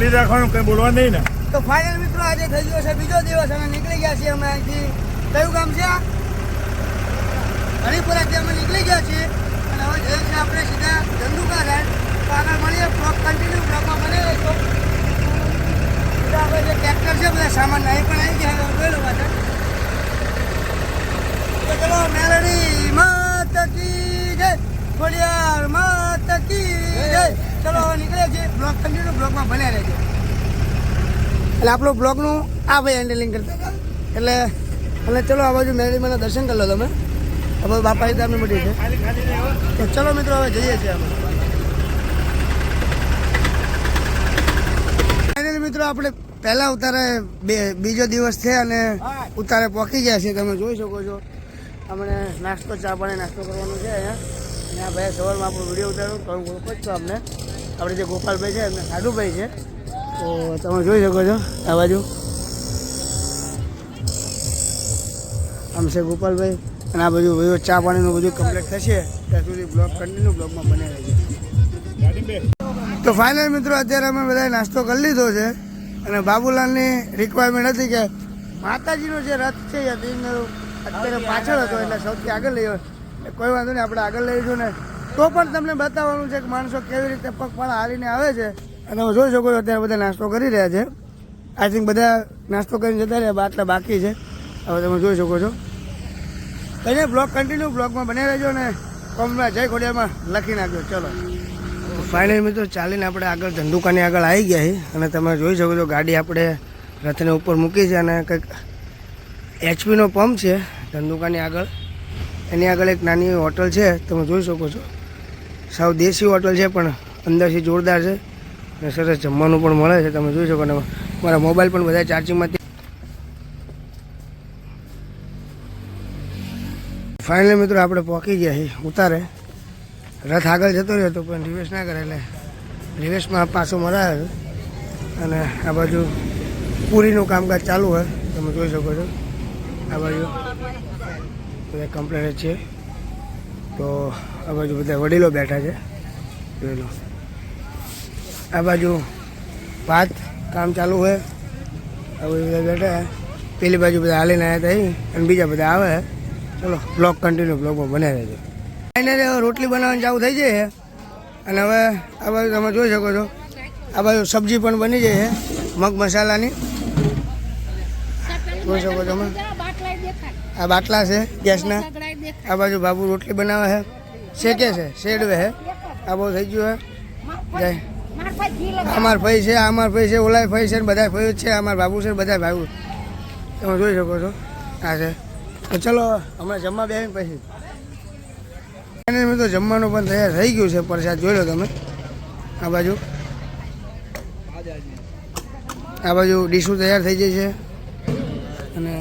પકડી રાખવાનું, કઈ બોલવા નહીં ને. તો ફાઇનલ મિત્રો આજે થઈ ગયો છે બીજો દિવસ અમે નીકળી ગયા છીએ અમે અહીંથી. કયું ગામ છે? હરિપુરાથી અમે નીકળી ગયા છીએ. અને હવે જઈએ છીએ આપણે સીધા ધંધુકા સાહેબ તો આગળ મળીએ બ્લોક કન્ટિન્યુ બ્લોકમાં બને તો આપણે જે ટ્રેક્ટર છે, બધા સામાન નહીં પણ આવી ગયા જોઈ પાછળ તો ચલો, મેલડી માત કી જય. ચલો, હવે નીકળીએ છીએ બ્લોક કન્ટિન્યુ બ્લોકમાં બન્યા રહેજો. એટલે આપણું બ્લોગનું આ ભાઈ હેન્ડલિંગ કરતા હતા. એટલે અને ચલો, આ બાજુ મેરીમાના દર્શન કરી લો તમે. હવે બાપા તમને મળી છે. તો ચલો મિત્રો, હવે જઈએ છીએ ફાઇનલી મિત્રો, આપણે પહેલા ઉતારે બે, બીજો દિવસ છે અને ઉતારે પહોંચી ગયા છે તમે જોઈ શકો છો. અમને નાસ્તો, ચા પાણી નાસ્તો કરવાનો છે અહીંયા. અને આ ભાઈ સવારમાં આપણો વીડિયો ઉતાર્યો તો હું પૂછતો અમને. આપણે જે ગોપાલભાઈ છે, એમને સાધુભાઈ છે. તો તમે જોઈ શકો છો, આ બાજુ. આમ છે ગોપાલભાઈ. અને આ બધું બધું ચા પાણીનું બધું કમ્પ્લીટ થશે. ત્યાં સુધી બ્લોગ કન્ટિન્યુ બ્લોગમાં બને રહેશે તો ફાઇનલ મિત્રો, અત્યારે અમે બધાએ નાસ્તો કરી લીધો છે. અને બાબુલાલની રિક્વાયરમેન્ટ હતી કે માતાજીનો જે રથ છે એ દિનનો અત્યારે પાછળ હતો, એટલે સૌથી આગળ લઈ કોઈ વાંધો નહીં, આપણે આગળ લઈ જઈશું ને. તો પણ તમને બતાવવાનું છે કે માણસો કેવી રીતે પગપાળા હારીને આવે છે. અને તમે જોઈ શકો છો, અત્યારે બધા નાસ્તો કરી રહ્યા છે. આઈ થિંક બધા નાસ્તો કરીને જતા રહ્યા બાટલા બાકી છે. હવે તમે જોઈ શકો છો. કઈને બ્લોગ કન્ટિન્યુ બ્લોગમાં બની રહેજો ને. કોમમાં જય ખોડિયામાં લખી નાખજો. ચલો. ફાઇનલ મિત્રો, ચાલીને આપણે આગળ ધંધુકાની આગળ આવી ગયા છે અને તમે જોઈ શકો છો, ગાડી આપણે રથને ઉપર મૂકી છે અને કંઈક એચપીનો પંપ છે ધંધુકાની આગળ. એની આગળ એક નાની હોટલ છે, તમે જોઈ શકો છો. સાવ દેશી હોટલ છે, પણ અંદરથી જોરદાર છે. અને સરસ જમવાનું પણ મળે છે, તમે જોઈ શકો. ને મારા મોબાઈલ પણ બધા ચાર્જિંગમાંથી ફાઇનલી મિત્રો આપણે પહોંચી ગયા છીએ ઉતારે. રથ આગળ જતો રહ્યો હતો, પણ રિવેશ ના કરે એટલે રિવેશમાં પાછો મરાયો અને આ બાજુ પૂરીનું કામકાજ ચાલુ હોય, તમે જોઈ શકો છો. આ બાજુ બધા કમ્પ્લેન છે. તો આ બાજુ બધા વડીલો બેઠા છે. વડીલો આ બાજુ ભાત કામ ચાલુ હોય. આ બાજુ બધા બેઠા પેલી બાજુ બધા હાલીને આવ્યા હતા અને બીજા બધા આવે ચલો બ્લોક કન્ટિન્યુ બ્લોકમાં બને રહેજો. ફાઇનલી હવે રોટલી બનાવવાની ચાલુ થઈ જાય છે. અને હવે આ બાજુ તમે જોઈ શકો છો. આ બાજુ સબ્જી પણ બની જાય છે. મગ મસાલાની. જોઈ શકો તમે. આ બાટલા છે ગેસના. આ બાજુ બાબુ રોટલી બનાવે છે. શેકે છે શેડવે છે. આ બહુ થઈ ગયું છે. જય. અમાર ભાઈ છે અમાર ભાઈ છે ઓલાય ભાઈ છે બધા ભાઈ છે અમાર બાબુ છે બધા ભાઈ તમે જોઈ શકો છો. આ છે. તો ચલો હમણાં જમવા બે પછી. એને તો જમવાનું પણ તૈયાર થઈ ગયું છે પ્રસાદ જોઈ લો તમે. આ બાજુ. આ બાજુ ડીશું તૈયાર થઈ જાય છે. અને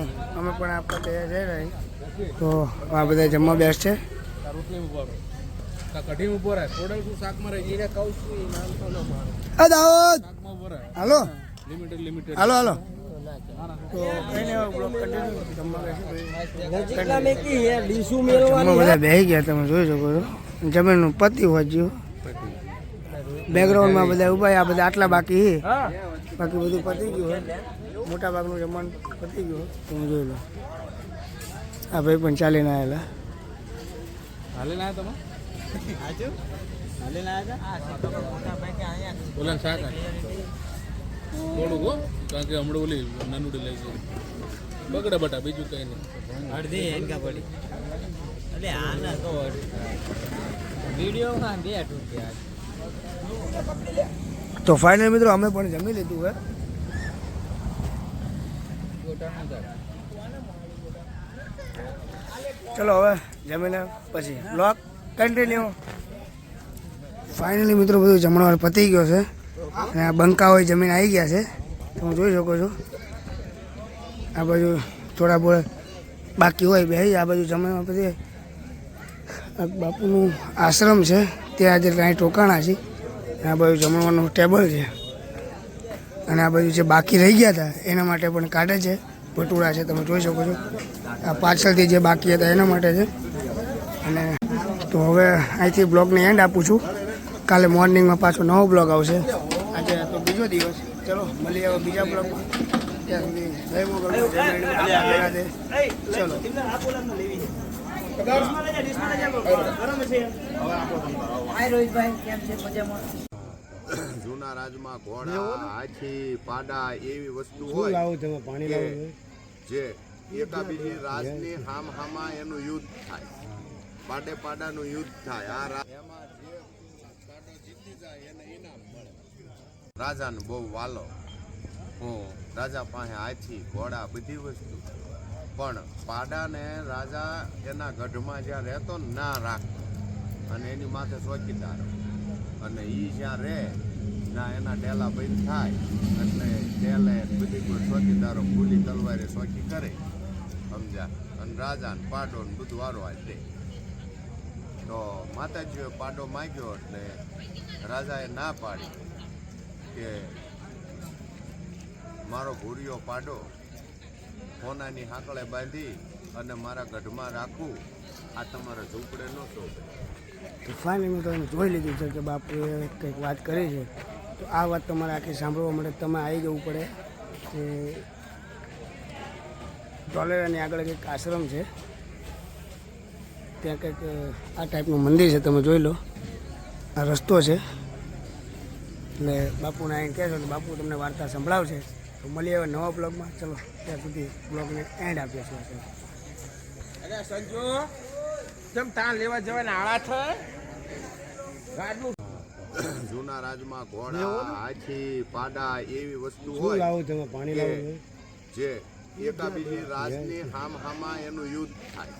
અમે પણ આપણે તૈયાર છે રહ્યા તો આ બધા જમવા બેસ્ટ છે. ન હાલો. હાલો બધા બેસી ગયા તમે જોઈ શકો છો. જમીનનું પતિ વાંચ્યું બેકગ્રાઉન્ડમાં બધા ઊભા આ બધા આટલા બાકી. બાકી બધું પતી ગયું હોય મોટા ભાગનું જમવાનું પતી ગયું હું જોઈ લો આ ભાઈ પણ ચાલીને આવેલા. હાલે ના તમે? ઓલા શાક આ. થોડુંક હો કારણ કે હમણાં ઓલી નાનુડી લઈ ગયું બગડે બટા બીજું કઈ નહીં. અડધી એનકા પડી. એટલે આના તો વિડીયોમાં બે તૂટ્યા તો ફાઇનલ મિત્રો અમે પણ જમી લીધું હે? ચલો હવે જમીને પછી લોક કન્ટિન્યુ ફાઇનલી મિત્રો બધું જમણવાર પતી ગયો છે. અને આ બંકા હોય જમીન આવી ગયા છે. તમે જોઈ શકો છો. આ બાજુ થોડા બોળે બાકી હોય બે. આ બાજુ જમણવાર પછી બાપુનું આશ્રમ છે. ત્યાં આજે કાંઈ ટોકાણા છે. આ બાજુ જમણવાનું ટેબલ છે. અને આ બાજુ જે બાકી રહી ગયા હતા, એના માટે પણ કાઢે છે. ભટુરા છે તમે જોઈ શકો છો. આ પાછળથી જે બાકી હતા એના માટે છે. અને તો હવે અહીંથી બ્લોગને એન્ડ આપું છું. કાલે મોર્નિંગમાં પાછો નવો બ્લોગ આવશે. આજે તો બીજો દિવસ. ચલો મળી હવે બીજા બ્લોગમાં ત્યાં સુધી જય મોગલ જય મેળવી, આભાર રાધે. ચલો. જૂના રાજમાં ઘોડા હાથી પાડા એવી વસ્તુ હોય જે એકાબીજી રાજની હામ હામા એનું યુદ્ધ થાય. પાડે પાડાનું યુદ્ધ થાય. આ એમાં જે પાડો જીતી જાય એને ઇનામ મળે. રાજાને બહુ વાલો. હું રાજા પાસે હાથી ઘોડા બધી વસ્તુ. પણ પાડાને રાજા એના ગઢમાં જ્યાં રહેતો ના રાખતો. અને એની માથે ચોકીદાર અને એ જ્યાં રહે ના એના ડેલા બંધ થાય એટલે ડેલે બધી કોઈ ચોકીદારો ભૂલી તલવારે ચોકી કરે, સમજ્યા? અને રાજાને પાડો ને બધું આજ દે તો માતાજીએ પાડો માગ્યો એટલે રાજાએ ના પાડી કે મારો ભૂરિયો પાડો ફોનાની હાંકળે બાંધી અને મારા ગઢમાં રાખું, આ તમારા ઝૂંપડે ન શોભે. ફાઇનલી મેં તો જોઈ લીધું છે કે બાપુએ કંઈક વાત કરી છે. તો આ વાત તમારે આખી સાંભળવા માટે તમે આવી જવું પડે કે ટોલેરાની આગળ કંઈક આશ્રમ છે. ત્યાં કંઈક આ ટાઈપનું મંદિર છે, તમે જોઈ લો. આ રસ્તો છે. એટલે બાપુને અહીં કહેશો તો બાપુ તમને વાર્તા સંભળાવશે. તો મળીએ હવે નવા બ્લોગમાં ચલો, ત્યાં સુધી બ્લોગને એન્ડ આપીએ છીએ. અરે સંજુ કેમ તાન લેવા જવાના આળા છે ગાડનું જૂના રાજમાં ઘોડા હાથી પાડા એવી વસ્તુ હોય જે એકાબીજી રાજની હામ હામા એનું યુદ્ધ થાય.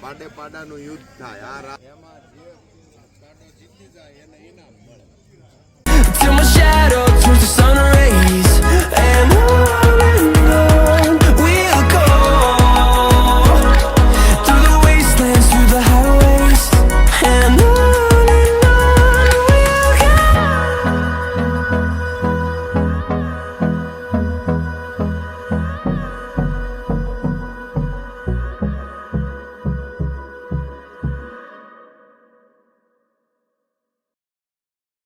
પાડે પાડાનું યુદ્ધ થાય. આ એમાં જે જીતી જાય એને ઇનામ.